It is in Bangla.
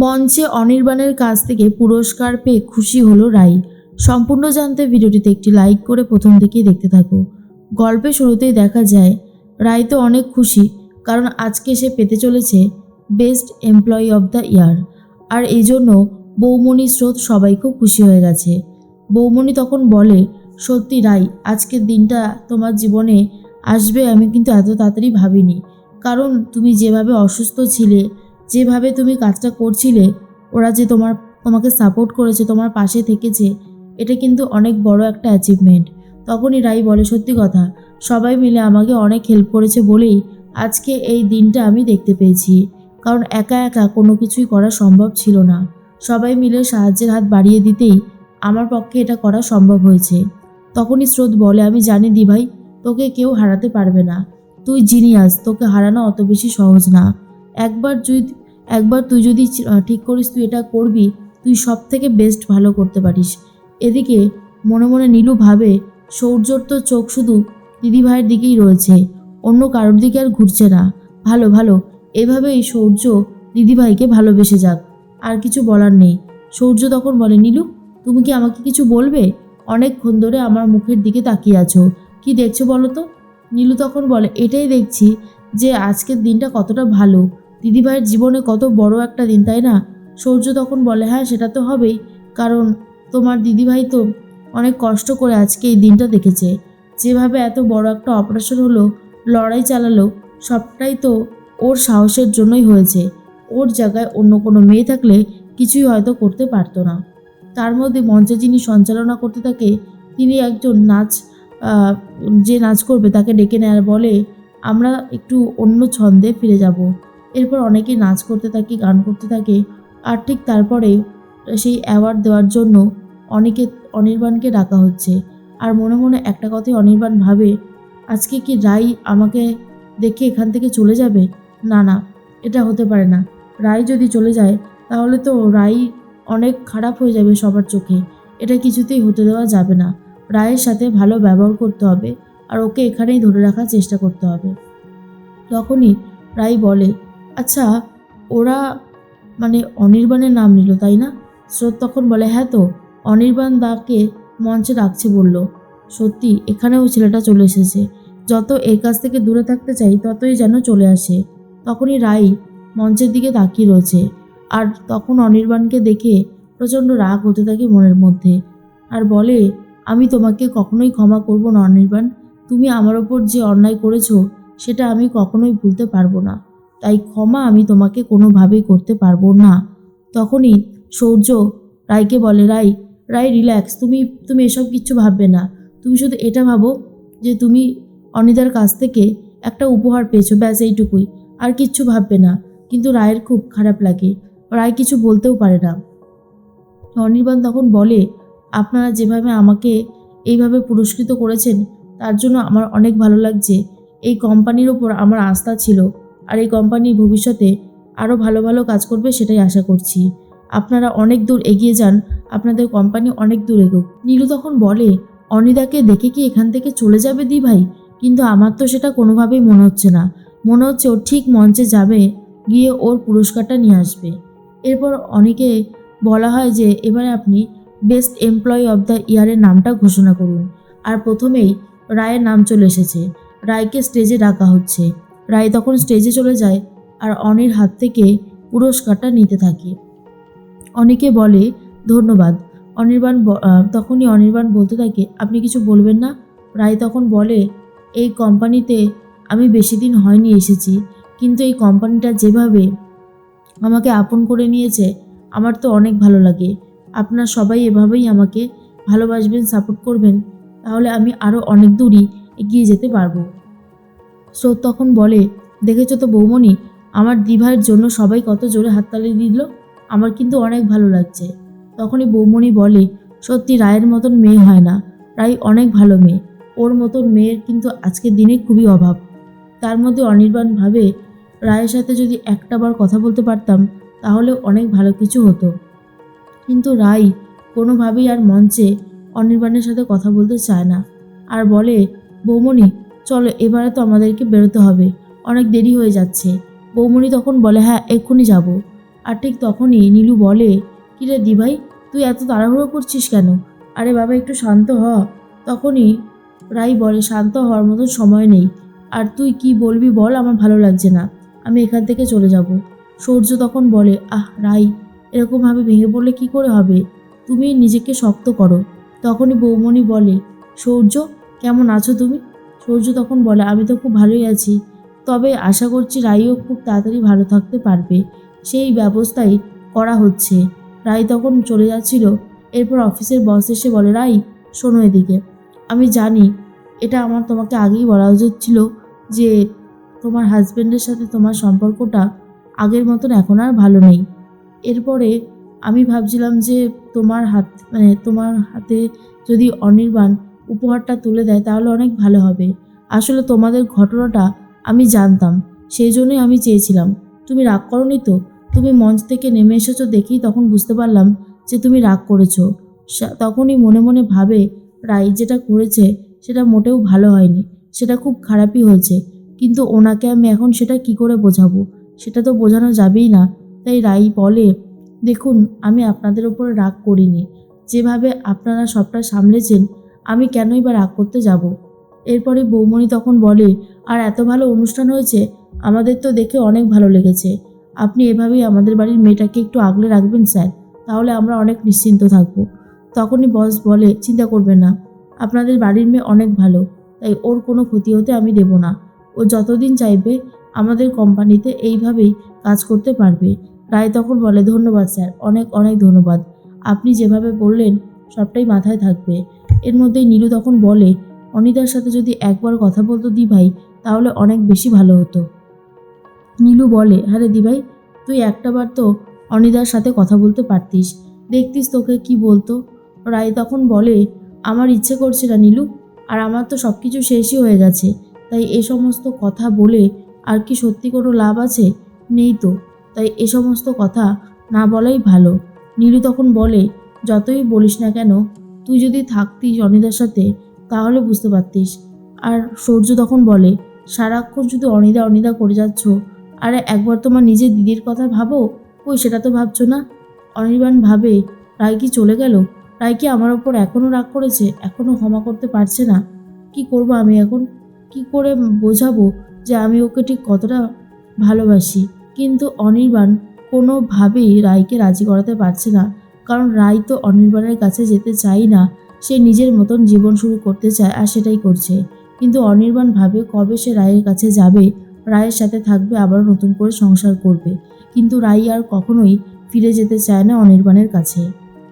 মঞ্চে অনির্বাণের কাছ থেকে পুরস্কার পেয়ে খুশি হলো রাই। সম্পূর্ণ জানতে ভিডিওটিতে একটি লাইক করে প্রথম থেকেই দেখতে থাকো। গল্পে শুরুতেই দেখা যায়, রাই তো অনেক খুশি, কারণ আজকে সে পেতে চলেছে best employee of the year আর এই জন্য বৌমণি স্রোত সবাই খুব খুশি হয়ে গেছে। বৌমণি তখন বলে, সত্যি রাই আজকের দিনটা তোমার জীবনে আসবে আমি কিন্তু এত তাড়াতাড়ি ভাবিনি। কারণ তুমি যেভাবে অসুস্থ ছিলে যেভাবে তুমি কাজটা করছিলে, ওরা যে তোমার, তোমাকে সাপোর্ট করেছে, তোমার পাশে থেকেছে, এটা কিন্তু অনেক বড় একটা অ্যাচিভমেন্ট তখনই রাই বলে, সত্যি কথা, সবাই মিলে আমাকে অনেক হেল্প করেছে বলেই আজকে এই দিনটা আমি দেখতে পেয়েছি। কারণ একা একা কোনো কিছুই করা সম্ভব ছিল না। সবাই মিলে সাহায্যের হাত বাড়িয়ে দিতেই আমার পক্ষে এটা করা সম্ভব হয়েছে। তখনই স্রোত বলে, আমি জানি দি ভাই তোকে কেউ হারাতে পারবে না। তুই জিনিয়াস, তোকে হারানো অত বেশি সহজ না। একবার যদি একবার তুই যদি ঠিক করিস, তুই এটা করবি, তুই সব থেকে বেস্ট ভালো করতে পারিস। এদিকে মনে মনে নীলু ভাবে, সৌর্যর তো চোখ শুধু দিদিভাইয়ের দিকেই রয়েছে, অন্য কারোর দিকে আর ঘুরছে না। ভালো ভালো, এভাবেই সৌর্য দিদিভাইকে ভালোবেসে যাক, আর কিছু বলার নেই। সৌর্য তখন বলে, নীলু, তুমি কি আমাকে কিছু বলবে? অনেকক্ষণ ধরে আমার মুখের দিকে তাকিয়ে আছো। কি দেখছ বলো তো? নীলু তখন বলে, এটাই দেখছি যে আজকের দিনটা কতটা ভালো। দিদিভাইয়ের জীবনে কত বড় একটা দিন, তাই না? সূর্য তখন বলে হ্যাঁ সেটা তো হবেই। কারণ তোমার দিদিভাই তো অনেক কষ্ট করে আজকে এই দিনটা দেখেছে। যেভাবে এত বড় একটা অপারেশন হলো, লড়াই চালালো, সবটাই তো ওর সাহসের জন্যই হয়েছে। ওর জায়গায় অন্য কোনো মেয়ে থাকলে কিছুই হয়তো করতে পারতো না। তার মধ্যে মঞ্চে যিনি সঞ্চালনা করতে থাকে, তিনি একজন নাচ যে নাচ করবে, তাকে ডেকে নেয়ার বলে, আমরা একটু অন্য ছন্দে ফিরে যাব। এরপর অনেকে নাচ করতে থাকে, গান করতে থাকে। আর ঠিক তারপরে সেই অ্যাওয়ার্ড দেওয়ার জন্য অনেকে অনির্বাণকে ডাকা হচ্ছে। আর মনে মনে একটা কথাই অনির্বাণ ভাবে, আজকে কি রাই আমাকে দেখে এখান থেকে চলে যাবে? না না, এটা হতে পারে না। রাই যদি চলে যায়, তাহলে তো রাই অনেক খারাপ হয়ে যাবে সবার চোখে। এটা কিছুতেই হতে দেওয়া যাবে না। রায়ের সাথে ভালো ব্যবহার করতে হবে। আর ওকে এখানেই ধরে রাখার চেষ্টা করতে হবে। তখনই রাই বলে আচ্ছা ওরা মানে অনির্বাণের নাম নিল, তাই না? স্রোত তখন বলে হ্যাঁ তো, অনির্বাণ দাকে মঞ্চে ডাকছে, বলল। সত্যি, এখানেও ছেলেটা চলে এসেছে। যত এর কাছ থেকে দূরে থাকতে চাই, ততই যেন চলে আসে। তখনই রাই মঞ্চের দিকে তাকিয়ে রয়েছে। আর তখন অনির্বাণকে দেখে প্রচণ্ড রাগ হতে থাকে মনের মধ্যে। আর বলে, আমি তোমাকে কখনোই ক্ষমা করব না, অনির্বাণ। তুমি আমার ওপর যে অন্যায় করেছ, সেটা আমি কখনোই ভুলতে পারব না। তাই ক্ষমা আমি তোমাকে কোনোভাবেই করতে পারব না। তখনই সৌর্য রায়কে বলে রাই রাই রিল্যাক্স তুমি তুমি এসব কিচ্ছু ভাববে না। তুমি শুধু এটা ভাবো যে তুমি অনিদার কাছ থেকে একটা উপহার পেয়েছ, ব্যাস এইটুকুই। আর কিচ্ছু ভাববে না। কিন্তু রায়ের খুব খারাপ লাগে। রায় কিছু বলতেও পারে না। অনির্বাণ তখন বলে, আপনারা যেভাবে আমাকে এইভাবে পুরস্কৃত করেছেন, তার জন্য আমার অনেক ভালো লাগছে। এই কোম্পানির ওপর আমার আস্থা ছিল। আর এই কোম্পানি ভবিষ্যতে আরও ভালো ভালো কাজ করবে সেটাই আশা করছি। আপনারা অনেক দূর এগিয়ে যান, আপনাদের কোম্পানি অনেক দূর এগোক। নীলু তখন বলে, অনিদাকে দেখে কি এখান থেকে চলে যাবে দি ভাই? কিন্তু আমার তো সেটা কোনোভাবেই মনে হচ্ছে না। মনে হচ্ছে ও ঠিক মঞ্চে যাবে, গিয়ে ওর পুরস্কারটা নিয়ে আসবে। এরপর অনেকে বলা হয় যে, এবারে আপনি বেস্ট এমপ্লয়ি অব দ্য ইয়ারের নামটা ঘোষণা করুন। আর প্রথমেই রায়ের নাম চলে এসেছে। রায়কে স্টেজে ডাকা হচ্ছে। রায় তখন স্টেজে চলে যায় আর অনির হাত থেকে পুরস্কারটা নিতে থাকে। অনেকে বলে, ধন্যবাদ। অনির্বাণ তখনই অনির্বাণ বলতে থাকে, আপনি কিছু বলবেন না? রায় তখন বলে, এই কোম্পানিতে আমি বেশি দিন হয়নি এসেছি, কিন্তু এই কোম্পানিটা যেভাবে আমাকে আপন করে নিয়েছে, আমার তো অনেক ভালো লাগে। আপনার সবাই এভাবেই আমাকে ভালোবাসবেন সাপোর্ট করবেন, তাহলে আমি আরও অনেক দূরই এগিয়ে যেতে পারব। স্রোত তখন বলে, দেখেছ তো বৌমণি, আমার দিভাইয়ের জন্য সবাই কত জোরে হাততালি দিল, আমার কিন্তু অনেক ভালো লাগছে। তখনই বৌমণি বলে, সত্যি রায়ের মতন মেয়ে হয় না, রায় অনেক ভালো মেয়ে, ওর মতন মেয়ের কিন্তু আজকের দিনে খুবই অভাব। তার মধ্যে অনির্বাণ ভাবে রায়ের সাথে যদি একটা বার কথা বলতে পারতাম, তাহলে অনেক ভালো কিছু হতো। কিন্তু রাই কোনোভাবেই আর মঞ্চে অনির্বাণের সাথে কথা বলতে চায় না। আর বলে, বৌমণি চলো, এবারে তো আমাদেরকে বেরোতে হবে। অনেক দেরি হয়ে যাচ্ছে। বৌমণি তখন বলে হ্যাঁ এক্ষুনি যাব। আর ঠিক তখনই নীলু বলে কিরে দিভাই, তুই এত তাড়াহুড়ো করছিস কেন? আরে বাবা, একটু শান্ত হ। তখনই রাই বলে, শান্ত হওয়ার মতো সময় নেই। আর তুই কি বলবি বল, আমার ভালো লাগছে না। আমি এখান থেকে চলে যাব। সূর্য তখন বলে, আহ, রাই, এরকমভাবে ভেঙে পড়লে কি করে হবে? তুমি নিজেকে শক্ত করো। তখনই বৌমণি বলে, সূর্য, কেমন আছো তুমি? সূর্য তখন বলে, আমি তো খুব ভালোই আছি। তবে আশা করছি রাইও খুব তাড়াতাড়ি ভালো থাকতে পারবে। সেই ব্যবস্থাই করা হচ্ছে। রাই তখন চলে যাচ্ছিল। এরপর অফিসের বস এসে বলে রাই শোনো এদিকে। আমি জানি এটা আমার তোমাকে আগেই বলা উচিত ছিল যে তোমার হাজব্যান্ডের সাথে তোমার সম্পর্কটা আগের মতন এখন আর ভালো নেই। এরপরে আমি ভাবছিলাম যে তোমার হাত মানে তোমার হাতে যদি অনির্বাণ উপহারটা তুলে দেয়, তাহলে অনেক ভালো হবে। আসলে তোমাদের ঘটনাটা আমি জানতাম, সেই জন্যই আমি চেয়েছিলাম। তুমি রাগ করনি তো? তুমি মঞ্চ থেকে নেমে এসেছ দেখেই তখন বুঝতে পারলাম যে তুমি রাগ করেছ। তখনই মনে মনে ভাবে, রাই যেটা করেছে সেটা মোটেও ভালো হয়নি, সেটা খুব খারাপই হয়েছে। কিন্তু ওনাকে আমি এখন সেটা কি করে বোঝাবো? সেটা তো বোঝানো যাবেই না। তাই রাই বলে, দেখুন, আমি আপনাদের ওপরে রাগ করিনি। যেভাবে আপনারা সবটা সামলেছেন আমি কেনই বা রাগ করতে যাব? এরপরে বৌমণি তখন বলে, আর এত ভালো অনুষ্ঠান হয়েছে, আমাদের তো দেখে অনেক ভালো লেগেছে। আপনি এভাবেই আমাদের বাড়ির মেয়েটাকে একটু আগলে রাখবেন, স্যার, তাহলে আমরা অনেক নিশ্চিন্ত থাকব। তখনই বস বলে, চিন্তা করবেন না, আপনাদের বাড়ির মেয়ে অনেক ভালো, তাই ওর কোনো ক্ষতি হতে আমি দেব না। ও যতদিন চাইবে, আমাদের কোম্পানিতে এইভাবেই কাজ করতে পারবে। রায় তখন বলে, ধন্যবাদ, স্যার, অনেক অনেক ধন্যবাদ। আপনি যেভাবে বললেন, সবটাই মাথায় থাকবে। এর মধ্যেই নীলু তখন বলে, অনিতার সাথে যদি একবার কথা বলতো দি ভাই তাহলে অনেক বেশি ভালো হতো। নীলু বলে, আরে দি ভাই তুই একটাবার তো অনিদার সাথে কথা বলতে পারতিস। দেখতিস তোকে কি বলতো? রায় তখন বলে, আমার ইচ্ছে করছে না নীলু, আর আমার তো সব কিছু শেষই হয়ে গেছে। তাই এ সমস্ত কথা বলে আর কি সত্যি কোনো লাভ আছে? নেই তো। তাই এ সমস্ত কথা না বলাই ভালো। নীলু তখন বলে, যতই বলিস না কেন তুই যদি থাকতিস অনিদার সাথে, তাহলে বুঝতে পারতিস। আর সূর্য তখন বলে, সারাক্ষণ শুধু অনিদা অনিদা করে যাচ্ছ। আরে একবার তোমার নিজের দিদির কথা ভাবো? কই, সেটা তো ভাবছ না? অনির্বাণ ভাবে রায় কি চলে গেল? রায় কি আমার ওপর এখনও রাগ করেছে এখনও ক্ষমা করতে পারছে না। কি করব আমি এখন? কি করে বোঝাবো যে আমি ওকে ঠিক কতটা ভালোবাসি? কিন্তু অনির্বাণ কোনোভাবেই রায়কে রাজি করাতে পারছে না। কারণ রায় তো অনির্বাণের কাছে যেতে চাই না, সে নিজের মতন জীবন শুরু করতে চায় আর সেটাই করছে। কিন্তু অনির্বাণ ভাবে কবে সে রায়ের কাছে যাবে, রায়ের সাথে থাকবে আবার নতুন করে সংসার করবে। কিন্তু রাই আর কখনোই ফিরে যেতে চায় না অনির্বাণের কাছে।